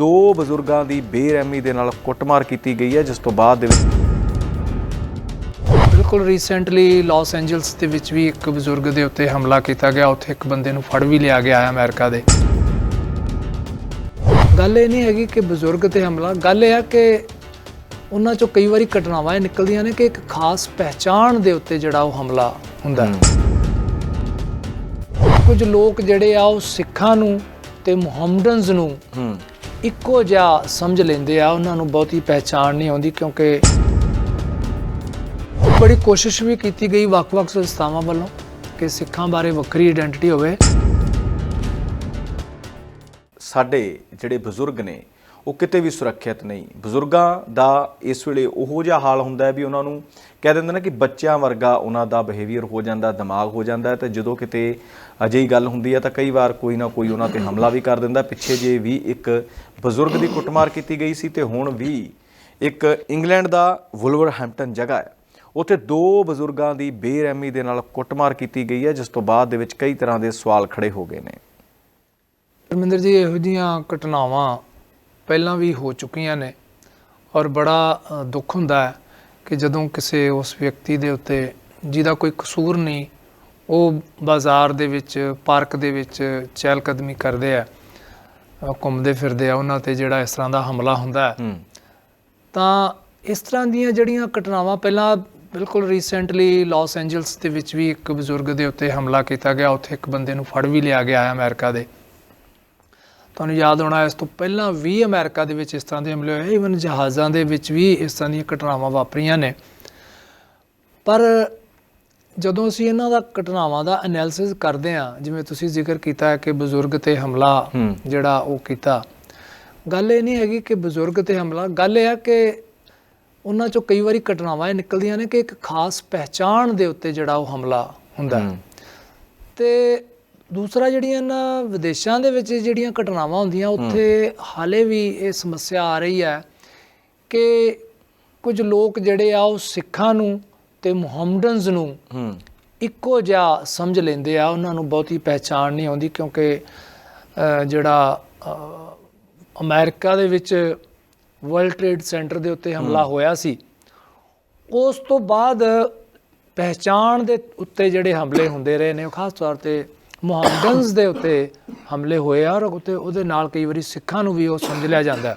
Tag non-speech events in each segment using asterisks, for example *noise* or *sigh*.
ਦੋ ਬਜ਼ੁਰਗਾਂ ਦੀ ਬੇਰਹਿਮੀ ਦੇ ਨਾਲ ਕੁੱਟਮਾਰ ਕੀਤੀ ਗਈ ਹੈ ਜਿਸ ਤੋਂ ਬਾਅਦ ਦੇ ਵਿੱਚ ਬਿਲਕੁਲ ਰੀਸੈਂਟਲੀ ਲਾਸ ਐਂਜਲਸ ਦੇ ਵਿੱਚ ਵੀ ਇੱਕ ਬਜ਼ੁਰਗ ਦੇ ਉੱਤੇ ਹਮਲਾ ਕੀਤਾ ਗਿਆ। ਉੱਥੇ ਇੱਕ ਬੰਦੇ ਨੂੰ ਫੜ ਵੀ ਲਿਆ ਗਿਆ ਹੈ ਅਮਰੀਕਾ ਦੇ। ਗੱਲ ਇਹ ਨਹੀਂ ਹੈਗੀ ਕਿ ਬਜ਼ੁਰਗ ਤੇ ਹਮਲਾ। ਗੱਲ ਇਹ ਹੈ ਕਿ ਉਹਨਾਂ ਚੋਂ ਕਈ ਵਾਰੀ ਘਟਨਾਵਾਂ ਇਹ ਨਿਕਲਦੀਆਂ ਨੇ ਕਿ ਇੱਕ ਖਾਸ ਪਹਿਚਾਣ ਦੇ ਉੱਤੇ ਜਿਹੜਾ ਉਹ ਹਮਲਾ ਹੁੰਦਾ ਹੈ। ਕੁਝ ਲੋਕ ਜਿਹੜੇ ਆ ਉਹ ਸਿੱਖਾਂ ਨੂੰ ਤੇ ਮੁਹੰਮਡਨਸ ਨੂੰ ਇੱਕੋ ਜਿਹਾ ਸਮਝ ਲੈਂਦੇ ਆ, ਉਹਨਾਂ ਨੂੰ ਬਹੁਤੀ ਪਹਿਚਾਣ ਨਹੀਂ ਆਉਂਦੀ ਕਿਉਂਕਿ ਬੜੀ ਕੋਸ਼ਿਸ਼ ਵੀ ਕੀਤੀ ਗਈ ਵੱਖ-ਵੱਖ ਸੰਸਥਾਵਾਂ ਵੱਲੋਂ ਕਿ ਸਿੱਖਾਂ ਬਾਰੇ ਵੱਖਰੀ ਆਇਡੈਂਟੀਟੀ ਹੋਵੇ। ਸਾਡੇ ਜਿਹੜੇ ਬਜ਼ੁਰਗ ਨੇ ਉਹ ਕਿਤੇ ਵੀ ਸੁਰੱਖਿਅਤ ਨਹੀਂ। ਬਜ਼ੁਰਗਾਂ ਦਾ ਇਸ ਵੇਲੇ ਉਹੋ ਜਿਹਾ ਹਾਲ ਹੁੰਦਾ ਹੈ ਵੀ ਉਹਨਾਂ ਨੂੰ ਕਹਿ ਦਿੰਦੇ ਨੇ ਕਿ ਬੱਚਿਆਂ ਵਰਗਾ ਉਹਨਾਂ ਦਾ ਬਿਹੇਵੀਅਰ ਹੋ ਜਾਂਦਾ, ਦਿਮਾਗ ਹੋ ਜਾਂਦਾ ਹੈ ਤੇ ਜਦੋਂ ਕਿਤੇ ਅਜਿਹੀ ਗੱਲ ਹੁੰਦੀ ਹੈ ਤਾਂ ਕਈ ਵਾਰ ਕੋਈ ਨਾ ਕੋਈ ਉਹਨਾਂ ਤੇ ਹਮਲਾ ਵੀ ਕਰ ਦਿੰਦਾ ਪਿੱਛੇ ਜੇ ਵੀ ਇੱਕ ਬਜ਼ੁਰਗ ਦੀ ਕੁੱਟਮਾਰ ਕੀਤੀ ਗਈ ਸੀ ਤੇ ਹੁਣ ਵੀ ਇੱਕ ਇੰਗਲੈਂਡ ਦਾ ਵੁਲਵਰਹੈਂਪਟਨ ਜਗ੍ਹਾ ਹੈ। ਉੱਥੇ ਦੋ ਬਜ਼ੁਰਗਾਂ ਦੀ ਬੇਰਹਿਮੀ ਦੇ ਨਾਲ ਕੁੱਟਮਾਰ ਕੀਤੀ ਗਈ ਹੈ, ਜਿਸ ਤੋਂ ਬਾਅਦ ਦੇ ਵਿੱਚ ਕਈ ਤਰ੍ਹਾਂ ਦੇ ਸਵਾਲ ਖੜੇ ਹੋ ਗਏ ਨੇ। ਰਮਿੰਦਰ ਜੀ, ਇਹੋ ਜਿਹੀਆਂ ਘਟਨਾਵਾਂ ਪਹਿਲਾਂ ਵੀ ਹੋ ਚੁੱਕੀਆਂ ਨੇ ਔਰ ਬੜਾ ਦੁੱਖ ਹੁੰਦਾ ਹੈ ਕਿ ਜਦੋਂ ਕਿਸੇ ਉਸ ਵਿਅਕਤੀ ਦੇ ਉੱਤੇ ਜਿਹਦਾ ਕੋਈ ਕਸੂਰ ਨਹੀਂ ਉਹ ਬਾਜ਼ਾਰ ਦੇ ਵਿੱਚ ਪਾਰਕ ਦੇ ਵਿੱਚ ਚਹਿਲ ਕਦਮੀ ਕਰਦੇ ਆ ਘੁੰਮਦੇ ਫਿਰਦੇ ਆ ਉਹਨਾਂ ਤੇ ਜਿਹੜਾ ਇਸ ਤਰ੍ਹਾਂ ਦਾ ਹਮਲਾ ਹੁੰਦਾ ਹੈ। ਹੂੰ। ਤਾਂ ਇਸ ਤਰ੍ਹਾਂ ਦੀਆਂ ਜਿਹੜੀਆਂ ਘਟਨਾਵਾਂ ਪਹਿਲਾਂ ਬਿਲਕੁਲ ਰੀਸੈਂਟਲੀ ਲਾਸ ਐਂਜਲਸ ਦੇ ਵਿੱਚ ਵੀ ਇੱਕ ਬਜ਼ੁਰਗ ਦੇ ਉੱਤੇ ਹਮਲਾ ਕੀਤਾ ਗਿਆ ਉੱਥੇ ਇੱਕ ਬੰਦੇ ਨੂੰ ਫੜ ਵੀ ਲਿਆ ਗਿਆ ਹੈ ਅਮਰੀਕਾ ਦੇ। ਤੁਹਾਨੂੰ ਯਾਦ ਹੋਣਾ ਇਸ ਤੋਂ ਪਹਿਲਾਂ ਵੀ ਅਮਰੀਕਾ ਦੇ ਵਿੱਚ ਇਸ ਤਰ੍ਹਾਂ ਦੇ ਹਮਲੇ ਹੋਏ ਇਵਨ ਜਹਾਜ਼ਾਂ ਦੇ ਵਿੱਚ ਵੀ ਇਸ ਤਰ੍ਹਾਂ ਦੀਆਂ ਘਟਨਾਵਾਂ ਵਾਪਰੀਆਂ ਨੇ ਪਰ ਜਦੋਂ ਅਸੀਂ ਇਹਨਾਂ ਦਾ ਘਟਨਾਵਾਂ ਦਾ ਐਨਾਲਿਸਿਸ ਕਰਦੇ ਹਾਂ ਜਿਵੇਂ ਤੁਸੀਂ ਜ਼ਿਕਰ ਕੀਤਾ ਹੈ ਕਿ ਬਜ਼ੁਰਗ ਤੇ ਹਮਲਾ। ਜਿਹੜਾ ਉਹ ਕੀਤਾ ਗੱਲ ਇਹ ਨਹੀਂ ਹੈਗੀ ਕਿ ਬਜ਼ੁਰਗ ਤੇ ਹਮਲਾ ਗੱਲ ਇਹ ਹੈ ਕਿ ਉਹਨਾਂ ਚੋਂ ਕਈ ਵਾਰੀ ਘਟਨਾਵਾਂ ਇਹ ਨਿਕਲਦੀਆਂ ਨੇ ਕਿ ਇੱਕ ਖਾਸ ਪਹਿਚਾਣ ਦੇ ਉੱਤੇ ਜਿਹੜਾ ਉਹ ਹਮਲਾ ਹੁੰਦਾ। ਤੇ ਦੂਸਰਾ ਜਿਹੜੀਆਂ ਨਾ ਵਿਦੇਸ਼ਾਂ ਦੇ ਵਿੱਚ ਜਿਹੜੀਆਂ ਘਟਨਾਵਾਂ ਹੁੰਦੀਆਂ ਉੱਥੇ ਹਾਲੇ ਵੀ ਇਹ ਸਮੱਸਿਆ ਆ ਰਹੀ ਹੈ ਕਿ ਕੁਝ ਲੋਕ ਜਿਹੜੇ ਆ ਉਹ ਸਿੱਖਾਂ ਨੂੰ ਤੇ ਮੁਹੰਮਡਨਸ ਨੂੰ ਇੱਕੋ ਜਿਹਾ ਸਮਝ ਲੈਂਦੇ ਆ ਉਹਨਾਂ ਨੂੰ ਬਹੁਤੀ ਪਹਿਚਾਣ ਨਹੀਂ ਆਉਂਦੀ ਕਿਉਂਕਿ ਜਿਹੜਾ ਅਮਰੀਕਾ ਦੇ ਵਿੱਚ ਵਰਲਡ ਟ੍ਰੇਡ ਸੈਂਟਰ ਦੇ ਉੱਤੇ ਹਮਲਾ ਹੋਇਆ ਸੀ। ਉਸ ਤੋਂ ਬਾਅਦ ਪਹਿਚਾਣ ਦੇ ਉੱਤੇ ਜਿਹੜੇ ਹਮਲੇ ਹੁੰਦੇ ਰਹੇ ਨੇ ਖਾਸ ਤੌਰ ਤੇ ਮੁਹੰਮਡਨਸ ਦੇ ਉੱਤੇ ਹਮਲੇ ਹੋਏ ਆ ਔਰ ਉੱਤੇ ਉਹਦੇ ਨਾਲ ਕਈ ਵਾਰੀ ਸਿੱਖਾਂ ਨੂੰ ਵੀ ਉਹ ਸਮਝ ਲਿਆ ਜਾਂਦਾ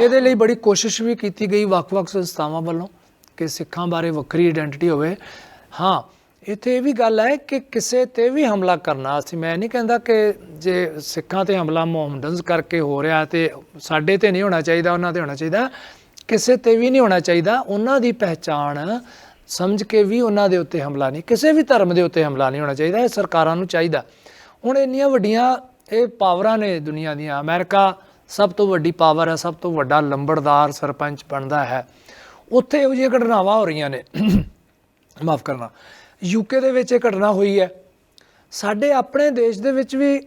ਇਹਦੇ ਲਈ ਬੜੀ ਕੋਸ਼ਿਸ਼ ਵੀ ਕੀਤੀ ਗਈ ਵੱਖ-ਵੱਖ ਸੰਸਥਾਵਾਂ ਵੱਲੋਂ ਕਿ ਸਿੱਖਾਂ ਬਾਰੇ ਵੱਖਰੀ ਆਇਡੈਂਟੀਟੀ ਹੋਵੇ। ਹਾਂ, ਇੱਥੇ ਇਹ ਵੀ ਗੱਲ ਹੈ ਕਿ ਕਿਸੇ ਤੇ ਵੀ ਹਮਲਾ ਕਰਨਾ, ਅਸੀਂ ਮੈਂ ਨਹੀਂ ਕਹਿੰਦਾ ਕਿ ਜੇ ਸਿੱਖਾਂ ਤੇ ਹਮਲਾ ਮੁਹੰਮਡਨਸ ਕਰਕੇ ਹੋ ਰਿਹਾ ਤੇ ਸਾਡੇ ਤੇ ਨਹੀਂ ਹੋਣਾ ਚਾਹੀਦਾ, ਉਹਨਾਂ ਤੇ ਹੋਣਾ ਚਾਹੀਦਾ, ਕਿਸੇ ਤੇ ਵੀ ਨਹੀਂ ਹੋਣਾ ਚਾਹੀਦਾ, ਉਹਨਾਂ ਦੀ ਪਹਿਚਾਣ ਸਮਝ ਕੇ ਵੀ ਉਹਨਾਂ ਦੇ ਉੱਤੇ ਹਮਲਾ ਨਹੀਂ, ਕਿਸੇ ਵੀ ਧਰਮ ਦੇ ਉੱਤੇ ਹਮਲਾ ਨਹੀਂ ਹੋਣਾ ਚਾਹੀਦਾ, ਇਹ ਸਰਕਾਰਾਂ ਨੂੰ ਚਾਹੀਦਾ। ਹੁਣ ਇੰਨੀਆਂ ਵੱਡੀਆਂ ਇਹ ਪਾਵਰਾਂ ਨੇ ਦੁਨੀਆ ਦੀਆਂ, ਅਮਰੀਕਾ ਸਭ ਤੋਂ ਵੱਡੀ ਪਾਵਰ ਹੈ, ਸਭ ਤੋਂ ਵੱਡਾ ਲੰਬੜਦਾਰ ਸਰਪੰਚ ਬਣਦਾ ਹੈ। ਉੱਥੇ ਇਹੋ ਜਿਹੀਆਂ ਘਟਨਾਵਾਂ ਹੋ ਰਹੀਆਂ ਨੇ। *coughs* ਮਾਫ ਕਰਨਾ। ਯੂਕੇ ਦੇ ਵਿੱਚ ਇਹ ਘਟਨਾ ਹੋਈ ਹੈ। ਸਾਡੇ ਆਪਣੇ ਦੇਸ਼ ਦੇ ਵਿੱਚ ਵੀ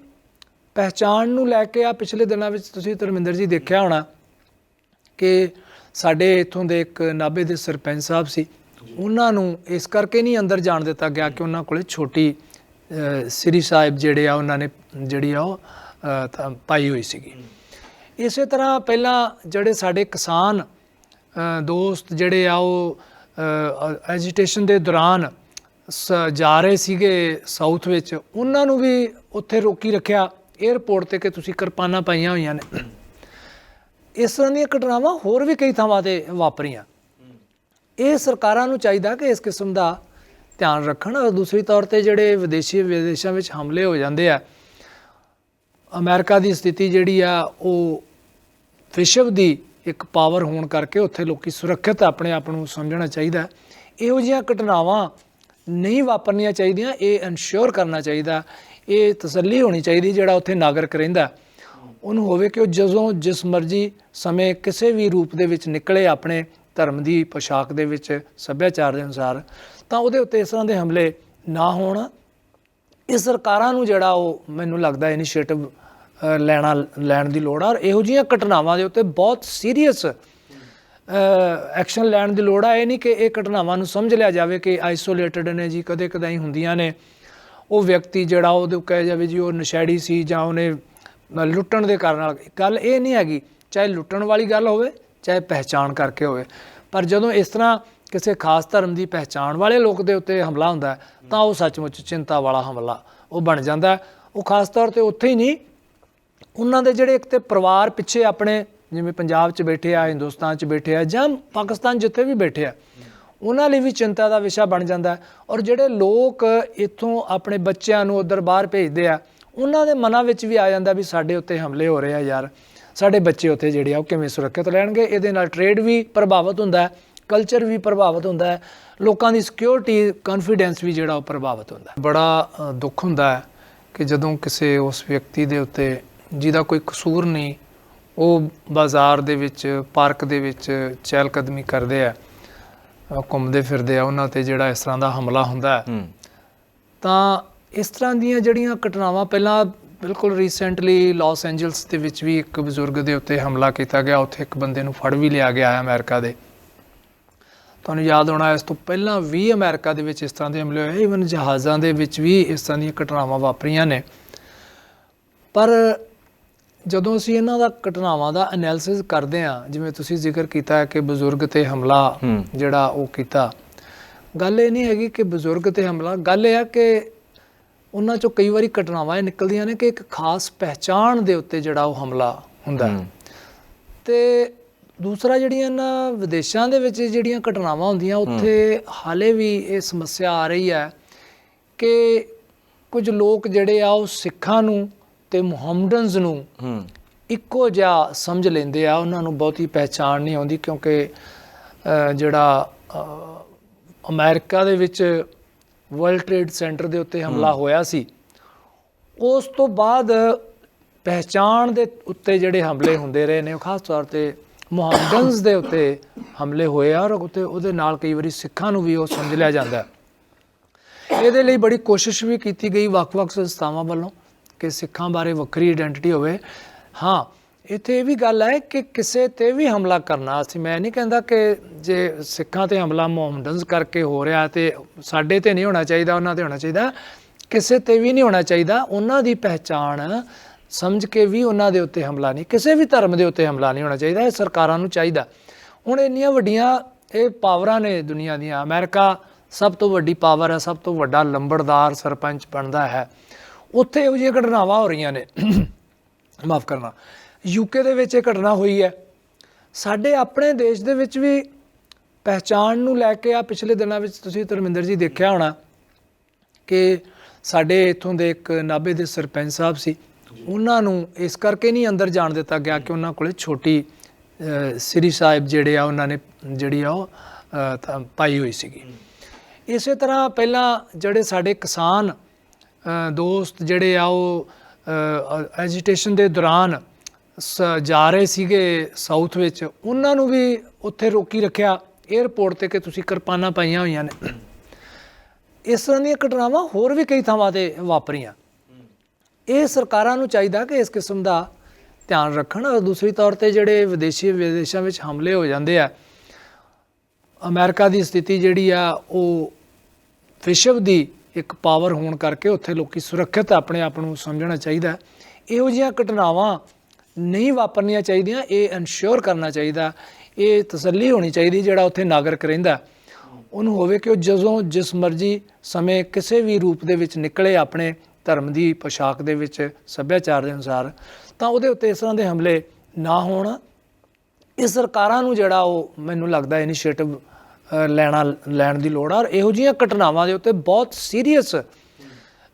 ਪਹਿਚਾਣ ਨੂੰ ਲੈ ਕੇ ਆ, ਪਿਛਲੇ ਦਿਨਾਂ ਵਿੱਚ ਤੁਸੀਂ ਧਰਮਿੰਦਰ ਜੀ ਦੇਖਿਆ ਹੋਣਾ ਕਿ ਸਾਡੇ ਇਥੋਂ ਦੇ ਇੱਕ ਨਾਭੇ ਦੇ ਸਰਪੰਚ ਸਾਹਿਬ ਸੀ। ਉਹਨਾਂ ਨੂੰ ਇਸ ਕਰਕੇ ਨਹੀਂ ਅੰਦਰ ਜਾਣ ਦਿੱਤਾ ਗਿਆ ਕਿ ਉਹਨਾਂ ਕੋਲੇ ਛੋਟੀ ਸ੍ਰੀ ਸਾਹਿਬ ਜਿਹੜੇ ਆ, ਉਹਨਾਂ ਨੇ ਜਿਹੜੀ ਆ ਉਹ ਪਾਈ ਹੋਈ ਸੀਗੀ। ਇਸੇ ਤਰ੍ਹਾਂ ਪਹਿਲਾਂ ਜਿਹੜੇ ਸਾਡੇ ਕਿਸਾਨ ਦੋਸਤ ਜਿਹੜੇ ਆ ਉਹ ਐਜੀਟੇਸ਼ਨ ਦੇ ਦੌਰਾਨ ਸ- ਜਾ ਰਹੇ ਸੀਗੇ ਸਾਊਥ ਵਿੱਚ, ਉਹਨਾਂ ਨੂੰ ਵੀ ਉੱਥੇ ਰੋਕੀ ਰੱਖਿਆ। 에ਅਰਪੋਰਟ ਤੇ ਕਿ ਤੁਸੀਂ ਕਿਰਪਾਨਾਂ ਪਾਈਆਂ ਹੋਈਆਂ ਨੇ। ਇਸ ਤਰ੍ਹਾਂ ਦੀਆਂ ਘਟਨਾਵਾਂ ਹੋਰ ਵੀ ਕਈ ਥਾਵਾਂ ਤੇ ਵਾਪਰੀਆਂ। ਇਹ ਸਰਕਾਰਾਂ ਨੂੰ ਚਾਹੀਦਾ ਕਿ ਇਸ ਕਿਸਮ ਦਾ ਧਿਆਨ ਰੱਖਣ ਔਰ ਦੂਸਰੀ ਤੌਰ ਤੇ ਜਿਹੜੇ ਵਿਦੇਸ਼ੀ ਵਿਦੇਸ਼ਾਂ ਵਿੱਚ ਹਮਲੇ ਹੋ ਜਾਂਦੇ ਆ, ਅਮਰੀਕਾ ਦੀ ਸਥਿਤੀ ਜਿਹੜੀ ਆ, ਉਹ ਵਿਸ਼ਵ ਦੀ ਇੱਕ ਪਾਵਰ ਹੋਣ ਕਰਕੇ ਉੱਥੇ ਲੋਕੀ ਸੁਰੱਖਿਅਤ ਆਪਣੇ ਆਪ ਨੂੰ ਸਮਝਣਾ ਚਾਹੀਦਾ। ਇਹੋ ਜਿਹੀਆਂ ਘਟਨਾਵਾਂ ਨਹੀਂ ਵਾਪਰਨੀਆਂ ਚਾਹੀਦੀਆਂ, ਇਹ ਇਨਸ਼ੋਰ ਕਰਨਾ ਚਾਹੀਦਾ। ਇਹ ਤਸੱਲੀ ਹੋਣੀ ਚਾਹੀਦੀ ਜਿਹੜਾ ਉੱਥੇ ਨਾਗਰਿਕ ਰਹਿੰਦਾ। ਉਹਨੂੰ ਹੋਵੇ ਕਿ ਉਹ ਜਦੋਂ ਜਿਸ ਮਰਜ਼ੀ ਸਮੇਂ ਕਿਸੇ ਵੀ ਰੂਪ ਦੇ ਵਿੱਚ ਨਿਕਲੇ ਆਪਣੇ ਧਰਮ ਦੀ ਪੋਸ਼ਾਕ ਦੇ ਵਿੱਚ ਸੱਭਿਆਚਾਰ ਦੇ ਅਨੁਸਾਰ, ਤਾਂ ਉਹਦੇ ਉੱਤੇ ਇਸ ਤਰ੍ਹਾਂ ਦੇ ਹਮਲੇ ਨਾ ਹੋਣ। ਇਹ ਸਰਕਾਰਾਂ ਨੂੰ ਜਿਹੜਾ ਉਹ ਮੈਨੂੰ ਲੱਗਦਾ ਇਨੀਸ਼ੀਏਟਿਵ ਲੈਣਾ, ਲੈਣ ਦੀ ਲੋੜ ਆ, ਔਰ ਇਹੋ ਜਿਹੀਆਂ ਘਟਨਾਵਾਂ ਦੇ ਉੱਤੇ ਬਹੁਤ ਸੀਰੀਅਸ ਐਕਸ਼ਨ ਲੈਣ ਦੀ ਲੋੜ ਆ। ਇਹ ਨਹੀਂ ਕਿ ਇਹ ਘਟਨਾਵਾਂ ਨੂੰ ਸਮਝ ਲਿਆ ਜਾਵੇ ਕਿ ਆਈਸੋਲੇਟਡ ਨੇ ਜੀ ਕਦੇ ਕਦਾਈ ਹੁੰਦੀਆਂ ਨੇ। ਉਹ ਵਿਅਕਤੀ ਜਿਹੜਾ ਉਹਦੇ ਕਹਿ ਜਾਵੇ ਜੀ, ਉਹ ਨਸ਼ੈੜੀ ਸੀ ਜਾਂ ਉਹਨੇ ਲੁੱਟਣ ਦੇ ਕਾਰਨ ਨਾਲ। ਗੱਲ ਇਹ ਨਹੀਂ ਹੈਗੀ, ਚਾਹੇ ਲੁੱਟਣ ਵਾਲੀ ਗੱਲ ਹੋਵੇ ਚਾਹੇ ਪਹਿਚਾਣ ਕਰਕੇ ਹੋਵੇ। ਪਰ ਜਦੋਂ ਇਸ ਤਰ੍ਹਾਂ ਕਿਸੇ ਖਾਸ ਧਰਮ ਦੀ ਪਹਿਚਾਣ ਵਾਲੇ ਲੋਕ ਦੇ ਉੱਤੇ ਹਮਲਾ ਹੁੰਦਾ ਤਾਂ ਉਹ ਸੱਚਮੁੱਚ ਚਿੰਤਾ ਵਾਲਾ ਹਮਲਾ ਉਹ ਬਣ ਜਾਂਦਾ ਉਹ ਖਾਸ ਤੌਰ ਤੇ ਉੱਥੇ ਹੀ ਨਹੀਂ, ਉਹਨਾਂ ਦੇ ਜਿਹੜੇ ਇੱਕ ਤੇ ਪਰਿਵਾਰ ਪਿੱਛੇ ਆਪਣੇ ਜਿਵੇਂ ਪੰਜਾਬ 'ਚ ਬੈਠੇ ਆ, ਹਿੰਦੁਸਤਾਨ 'ਚ ਬੈਠੇ ਆ ਜਾਂ ਪਾਕਿਸਤਾਨ ਜਿੱਥੇ ਵੀ ਬੈਠੇ ਆ, ਉਹਨਾਂ ਲਈ ਵੀ ਚਿੰਤਾ ਦਾ ਵਿਸ਼ਾ ਬਣ ਜਾਂਦਾ ਔਰ ਜਿਹੜੇ ਲੋਕ ਇੱਥੋਂ ਆਪਣੇ ਬੱਚਿਆਂ ਨੂੰ ਉਧਰ ਬਾਹਰ ਭੇਜਦੇ ਆ, ਉਹਨਾਂ ਦੇ ਮਨਾਂ ਵਿੱਚ ਵੀ ਆ ਜਾਂਦਾ ਵੀ ਸਾਡੇ ਉੱਤੇ ਹਮਲੇ ਹੋ ਰਹੇ ਆ ਯਾਰ। ਸਾਡੇ ਬੱਚੇ ਉੱਥੇ ਜਿਹੜੇ ਆ ਉਹ ਕਿਵੇਂ ਸੁਰੱਖਿਅਤ ਰਹਿਣਗੇ? ਇਹਦੇ ਨਾਲ ਟ੍ਰੇਡ ਵੀ ਪ੍ਰਭਾਵਿਤ ਹੁੰਦਾ ਹੈ ਕਲਚਰ ਵੀ ਪ੍ਰਭਾਵਿਤ ਹੁੰਦਾ ਹੈ ਲੋਕਾਂ ਦੀ ਸਿਕਿਉਰਿਟੀ ਕੌਨਫੀਡੈਂਸ ਵੀ ਜਿਹੜਾ ਉਹ ਪ੍ਰਭਾਵਿਤ ਹੁੰਦਾ ਹੈ। ਬੜਾ ਦੁੱਖ ਹੁੰਦਾ ਹੈ ਕਿ ਜਦੋਂ ਕਿਸੇ ਉਸ ਵਿਅਕਤੀ ਦੇ ਉੱਤੇ ਜਿਹਦਾ ਕੋਈ ਕਸੂਰ ਨਹੀਂ ਉਹ ਬਾਜ਼ਾਰ ਦੇ ਵਿੱਚ ਪਾਰਕ ਦੇ ਵਿੱਚ ਚਹਿਲ ਕਦਮੀ ਕਰਦੇ ਆ ਘੁੰਮਦੇ ਫਿਰਦੇ ਆ ਉਹਨਾਂ ਤੇ ਜਿਹੜਾ ਇਸ ਤਰ੍ਹਾਂ ਦਾ ਹਮਲਾ ਹੁੰਦਾ ਹੂੰ। ਤਾਂ ਇਸ ਤਰ੍ਹਾਂ ਦੀਆਂ ਜਿਹੜੀਆਂ ਘਟਨਾਵਾਂ ਪਹਿਲਾਂ ਬਿਲਕੁਲ ਰੀਸੈਂਟਲੀ ਲਾਸ ਐਂਜਲਸ ਦੇ ਵਿੱਚ ਵੀ ਇੱਕ ਬਜ਼ੁਰਗ ਦੇ ਉੱਤੇ ਹਮਲਾ ਕੀਤਾ ਗਿਆ। ਉੱਥੇ ਇੱਕ ਬੰਦੇ ਨੂੰ ਫੜ ਵੀ ਲਿਆ ਗਿਆ ਹੈ ਅਮਰੀਕਾ ਦੇ। ਤੁਹਾਨੂੰ ਯਾਦ ਹੋਣਾ ਇਸ ਤੋਂ ਪਹਿਲਾਂ ਵੀ ਅਮਰੀਕਾ ਦੇ ਵਿੱਚ ਇਸ ਤਰ੍ਹਾਂ ਦੇ ਹਮਲੇ ਹੋਏ ਇਵਨ ਜਹਾਜ਼ਾਂ ਦੇ ਵਿੱਚ ਵੀ ਇਸ ਤਰ੍ਹਾਂ ਦੀਆਂ ਘਟਨਾਵਾਂ ਵਾਪਰੀਆਂ ਨੇ। ਪਰ ਜਦੋਂ ਅਸੀਂ ਇਹਨਾਂ ਦਾ ਘਟਨਾਵਾਂ ਦਾ ਐਨਾਲਿਸਿਸ ਕਰਦੇ ਹਾਂ ਜਿਵੇਂ ਤੁਸੀਂ ਜ਼ਿਕਰ ਕੀਤਾ ਹੈ ਕਿ ਬਜ਼ੁਰਗ ਤੇ ਹਮਲਾ। ਜਿਹੜਾ ਉਹ ਕੀਤਾ ਗੱਲ ਇਹ ਨਹੀਂ ਹੈਗੀ ਕਿ ਬਜ਼ੁਰਗ ਤੇ ਹਮਲਾ ਗੱਲ ਇਹ ਹੈ ਕਿ ਉਹਨਾਂ ਚੋਂ ਕਈ ਵਾਰੀ ਘਟਨਾਵਾਂ ਇਹ ਨਿਕਲਦੀਆਂ ਨੇ ਕਿ ਇੱਕ ਖਾਸ ਪਹਿਚਾਣ ਦੇ ਉੱਤੇ ਜਿਹੜਾ ਉਹ ਹਮਲਾ ਹੁੰਦਾ ਹੈ। ਤੇ ਦੂਸਰਾ ਜਿਹੜੀਆਂ ਨਾ ਵਿਦੇਸ਼ਾਂ ਦੇ ਵਿੱਚ ਜਿਹੜੀਆਂ ਘਟਨਾਵਾਂ ਹੁੰਦੀਆਂ ਉੱਥੇ ਹਾਲੇ ਵੀ ਇਹ ਸਮੱਸਿਆ ਆ ਰਹੀ ਹੈ ਕਿ ਕੁਝ ਲੋਕ ਜਿਹੜੇ ਆ ਉਹ ਸਿੱਖਾਂ ਨੂੰ ਤੇ ਮੁਹੰਮਡਨਸ ਨੂੰ ਇੱਕੋ ਜਿਹਾ ਸਮਝ ਲੈਂਦੇ ਆ ਉਹਨਾਂ ਨੂੰ ਬਹੁਤੀ ਪਹਿਚਾਣ ਨਹੀਂ ਆਉਂਦੀ ਕਿਉਂਕਿ ਜਿਹੜਾ ਅਮਰੀਕਾ ਦੇ ਵਿੱਚ ਵਰਲਡ ਟ੍ਰੇਡ ਸੈਂਟਰ ਦੇ ਉੱਤੇ ਹਮਲਾ ਹੋਇਆ ਸੀ। ਉਸ ਤੋਂ ਬਾਅਦ ਪਹਿਚਾਣ ਦੇ ਉੱਤੇ ਜਿਹੜੇ ਹਮਲੇ ਹੁੰਦੇ ਰਹੇ ਨੇ ਖਾਸ ਤੌਰ ਤੇ ਮੁਹੰਮਡਨਸ ਦੇ ਉੱਤੇ ਹਮਲੇ ਹੋਏ ਆ ਔਰ ਉੱਤੇ ਉਹਦੇ ਨਾਲ ਕਈ ਵਾਰੀ ਸਿੱਖਾਂ ਨੂੰ ਵੀ ਉਹ ਸਮਝ ਲਿਆ ਜਾਂਦਾ ਇਹਦੇ ਲਈ ਬੜੀ ਕੋਸ਼ਿਸ਼ ਵੀ ਕੀਤੀ ਗਈ ਵੱਖ-ਵੱਖ ਸੰਸਥਾਵਾਂ ਵੱਲੋਂ ਕਿ ਸਿੱਖਾਂ ਬਾਰੇ ਵੱਖਰੀ ਆਇਡੈਂਟੀਟੀ ਹੋਵੇ। ਹਾਂ ਇੱਥੇ ਇਹ ਵੀ ਗੱਲ ਹੈ ਕਿ ਕਿਸੇ ਤੇ ਵੀ ਹਮਲਾ ਕਰਨਾ, ਅਸੀਂ ਮੈਂ ਨਹੀਂ ਕਹਿੰਦਾ ਕਿ ਜੇ ਸਿੱਖਾਂ ਤੇ ਹਮਲਾ ਮੁਹੰਮਡਨਸ ਕਰਕੇ ਹੋ ਰਿਹਾ ਤੇ ਸਾਡੇ ਤੇ ਨਹੀਂ ਹੋਣਾ ਚਾਹੀਦਾ, ਉਹਨਾਂ ਤੇ ਹੋਣਾ ਚਾਹੀਦਾ, ਕਿਸੇ ਤੇ ਵੀ ਨਹੀਂ ਹੋਣਾ ਚਾਹੀਦਾ, ਉਹਨਾਂ ਦੀ ਪਹਿਚਾਣ ਸਮਝ ਕੇ ਵੀ ਉਹਨਾਂ ਦੇ ਉੱਤੇ ਹਮਲਾ ਨਹੀਂ, ਕਿਸੇ ਵੀ ਧਰਮ ਦੇ ਉੱਤੇ ਹਮਲਾ ਨਹੀਂ ਹੋਣਾ ਚਾਹੀਦਾ, ਇਹ ਸਰਕਾਰਾਂ ਨੂੰ ਚਾਹੀਦਾ। ਹੁਣ ਇੰਨੀਆਂ ਵੱਡੀਆਂ ਇਹ ਪਾਵਰਾਂ ਨੇ ਦੁਨੀਆ ਦੀਆਂ, ਅਮਰੀਕਾ ਸਭ ਤੋਂ ਵੱਡੀ ਪਾਵਰ ਹੈ, ਸਭ ਤੋਂ ਵੱਡਾ ਲੰਬੜਦਾਰ ਸਰਪੰਚ ਬਣਦਾ ਹੈ। ਉੱਥੇ ਇਹੋ ਜਿਹੀਆਂ ਘਟਨਾਵਾਂ ਹੋ ਰਹੀਆਂ ਨੇ। ਮਾਫ ਕਰਨਾ। ਯੂਕੇ ਦੇ ਵਿੱਚ ਇਹ ਘਟਨਾ ਹੋਈ ਹੈ। ਸਾਡੇ ਆਪਣੇ ਦੇਸ਼ ਦੇ ਵਿੱਚ ਵੀ ਪਹਿਚਾਣ ਨੂੰ ਲੈ ਕੇ ਆ ਪਿਛਲੇ ਦਿਨਾਂ ਵਿੱਚ ਤੁਸੀਂ ਧਰਮਿੰਦਰ ਜੀ ਦੇਖਿਆ ਹੋਣਾ ਕਿ ਸਾਡੇ ਇਥੋਂ ਦੇ ਇੱਕ ਨਾਭੇ ਦੇ ਸਰਪੰਚ ਸਾਹਿਬ ਸੀ। ਉਹਨਾਂ ਨੂੰ ਇਸ ਕਰਕੇ ਨਹੀਂ ਅੰਦਰ ਜਾਣ ਦਿੱਤਾ ਗਿਆ ਕਿ ਉਹਨਾਂ ਕੋਲੇ ਛੋਟੀ ਸ੍ਰੀ ਸਾਹਿਬ ਜਿਹੜੇ ਆ ਉਹਨਾਂ ਨੇ ਜਿਹੜੀ ਆ ਉਹ ਪਾਈ ਹੋਈ ਸੀਗੀ। ਇਸੇ ਤਰ੍ਹਾਂ ਪਹਿਲਾਂ ਜਿਹੜੇ ਸਾਡੇ ਕਿਸਾਨ ਦੋਸਤ ਜਿਹੜੇ ਆ ਉਹ ਐਜੀਟੇਸ਼ਨ ਦੇ ਦੌਰਾਨ ਜਾ ਰਹੇ ਸੀਗੇ ਸਾਊਥ ਵਿੱਚ, ਉਹਨਾਂ ਨੂੰ ਵੀ ਉੱਥੇ ਰੋਕੀ ਰੱਖਿਆ 에ਅਰਪੋਰਟ ਤੇ ਕਿ ਤੁਸੀਂ ਕਿਰਪਾਨਾਂ ਪਾਈਆਂ ਹੋਈਆਂ ਨੇ। ਇਸ ਤਰ੍ਹਾਂ ਦੀਆਂ ਘਟਨਾਵਾਂ ਹੋਰ ਵੀ ਕਈ ਥਾਵਾਂ ਤੇ ਵਾਪਰੀਆਂ। ਇਹ ਸਰਕਾਰਾਂ ਨੂੰ ਚਾਹੀਦਾ ਕਿ ਇਸ ਕਿਸਮ ਦਾ ਧਿਆਨ ਰੱਖਣ ਔਰ ਦੂਸਰੀ ਤੌਰ ਤੇ ਜਿਹੜੇ ਵਿਦੇਸ਼ੀ ਵਿਦੇਸ਼ਾਂ ਵਿੱਚ ਹਮਲੇ ਹੋ ਜਾਂਦੇ ਆ, ਅਮਰੀਕਾ ਦੀ ਸਥਿਤੀ ਜਿਹੜੀ ਆ, ਉਹ ਵਿਸ਼ਵ ਦੀ ਇੱਕ ਪਾਵਰ ਹੋਣ ਕਰਕੇ ਉੱਥੇ ਲੋਕੀ ਸੁਰੱਖਿਅਤ ਆਪਣੇ ਆਪ ਨੂੰ ਸਮਝਣਾ ਚਾਹੀਦਾ। ਇਹੋ ਜਿਹੀਆਂ ਘਟਨਾਵਾਂ ਨਹੀਂ ਵਾਪਰਨੀਆਂ ਚਾਹੀਦੀਆਂ, ਇਹ ਇਨਸ਼ੋਰ ਕਰਨਾ ਚਾਹੀਦਾ, ਇਹ ਤਸੱਲੀ ਹੋਣੀ ਚਾਹੀਦੀ ਜਿਹੜਾ ਉੱਥੇ ਨਾਗਰਿਕ ਰਹਿੰਦਾ। ਉਹਨੂੰ ਹੋਵੇ ਕਿ ਉਹ ਜਦੋਂ ਜਿਸ ਮਰਜ਼ੀ ਸਮੇਂ ਕਿਸੇ ਵੀ ਰੂਪ ਦੇ ਵਿੱਚ ਨਿਕਲੇ ਆਪਣੇ ਧਰਮ ਦੀ ਪੋਸ਼ਾਕ ਦੇ ਵਿੱਚ, ਸੱਭਿਆਚਾਰ ਦੇ ਅਨੁਸਾਰ, ਤਾਂ ਉਹਦੇ ਉੱਤੇ ਇਸ ਤਰ੍ਹਾਂ ਦੇ ਹਮਲੇ ਨਾ ਹੋਣ। ਇਹ ਸਰਕਾਰਾਂ ਨੂੰ ਜਿਹੜਾ ਉਹ ਮੈਨੂੰ ਲੱਗਦਾ ਇਨੀਸ਼ੀਏਟਿਵ ਲੈਣਾ, ਲੈਣ ਦੀ ਲੋੜ ਆ, ਔਰ ਇਹੋ ਜਿਹੀਆਂ ਘਟਨਾਵਾਂ ਦੇ ਉੱਤੇ ਬਹੁਤ ਸੀਰੀਅਸ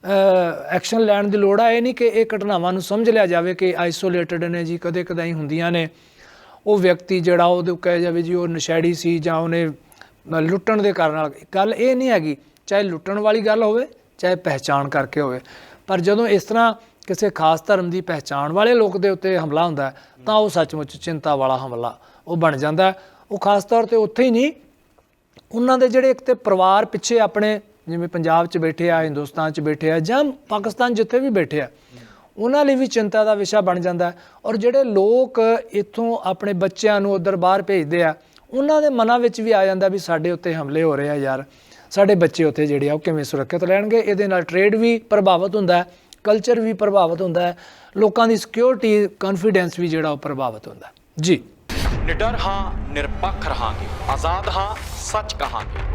ਐਕਸ਼ਨ ਲੈਣ ਦੀ ਲੋੜ ਆ। ਇਹ ਨਹੀਂ ਕਿ ਇਹ ਘਟਨਾਵਾਂ ਨੂੰ ਸਮਝ ਲਿਆ ਜਾਵੇ ਕਿ ਆਈਸੋਲੇਟਡ ਨੇ ਜੀ, ਕਦੇ ਕਦਾਈ ਹੁੰਦੀਆਂ ਨੇ। ਉਹ ਵਿਅਕਤੀ ਜਿਹੜਾ ਉਹਦੇ ਕਹਿ ਜਾਵੇ ਜੀ, ਉਹ ਨਸ਼ੇੜੀ ਸੀ ਜਾਂ ਉਹਨੇ ਲੁੱਟਣ ਦੇ ਕਾਰਨ ਗੱਲ ਇਹ ਨਹੀਂ ਹੈਗੀ, ਚਾਹੇ ਲੁੱਟਣ ਵਾਲੀ ਗੱਲ ਹੋਵੇ, ਚਾਹੇ ਪਹਿਚਾਣ ਕਰਕੇ ਹੋਵੇ। ਪਰ ਜਦੋਂ ਇਸ ਤਰ੍ਹਾਂ ਕਿਸੇ ਖਾਸ ਧਰਮ ਦੀ ਪਹਿਚਾਣ ਵਾਲੇ ਲੋਕ ਦੇ ਉੱਤੇ ਹਮਲਾ ਹੁੰਦਾ, ਤਾਂ ਉਹ ਸੱਚਮੁੱਚ ਚਿੰਤਾ ਵਾਲਾ ਹਮਲਾ, ਉਹ ਬਣ ਜਾਂਦਾ। ਉਹ ਖਾਸ ਤੌਰ ਤੇ ਉੱਥੇ ਹੀ ਨਹੀਂ, ਉਹਨਾਂ ਦੇ ਜਿਹੜੇ ਇੱਕ ਤੇ ਪਰਿਵਾਰ ਪਿੱਛੇ ਆਪਣੇ ਜਿਵੇਂ ਪੰਜਾਬ 'ਚ ਬੈਠੇ ਆ, ਹਿੰਦੁਸਤਾਨ 'ਚ ਬੈਠੇ ਆ ਜਾਂ ਪਾਕਿਸਤਾਨ ਜਿੱਥੇ ਵੀ ਬੈਠੇ ਆ, ਉਹਨਾਂ ਲਈ ਵੀ ਚਿੰਤਾ ਦਾ ਵਿਸ਼ਾ ਬਣ ਜਾਂਦਾ ਔਰ ਜਿਹੜੇ ਲੋਕ ਇੱਥੋਂ ਆਪਣੇ ਬੱਚਿਆਂ ਨੂੰ ਉਧਰ ਬਾਹਰ ਭੇਜਦੇ ਆ, ਉਹਨਾਂ ਦੇ ਮਨਾਂ ਵਿੱਚ ਵੀ ਆ ਜਾਂਦਾ ਵੀ ਸਾਡੇ ਉੱਤੇ ਹਮਲੇ ਹੋ ਰਹੇ ਆ ਯਾਰ, ਸਾਡੇ ਬੱਚੇ ਉੱਥੇ ਜਿਹੜੇ ਆ, ਉਹ ਕਿਵੇਂ ਸੁਰੱਖਿਅਤ ਰਹਿਣਗੇ? ਇਹਦੇ ਨਾਲ ਟ੍ਰੇਡ ਵੀ ਪ੍ਰਭਾਵਿਤ ਹੁੰਦਾ ਹੈ ਕਲਚਰ ਵੀ ਪ੍ਰਭਾਵਿਤ ਹੁੰਦਾ ਹੈ, ਲੋਕਾਂ ਦੀ ਸਿਕਿਉਰਿਟੀ ਕੌਨਫੀਡੈਂਸ ਵੀ ਜਿਹੜਾ ਉਹ ਪ੍ਰਭਾਵਿਤ ਹੁੰਦਾ ਜੀ। ਨਿਡਰ ਹਾਂ, ਨਿਰਪੱਖ ਰਹਾਂਗੇ, ਆਜ਼ਾਦ ਹਾਂ, ਸੱਚ ਕਹਾਂਗੇ।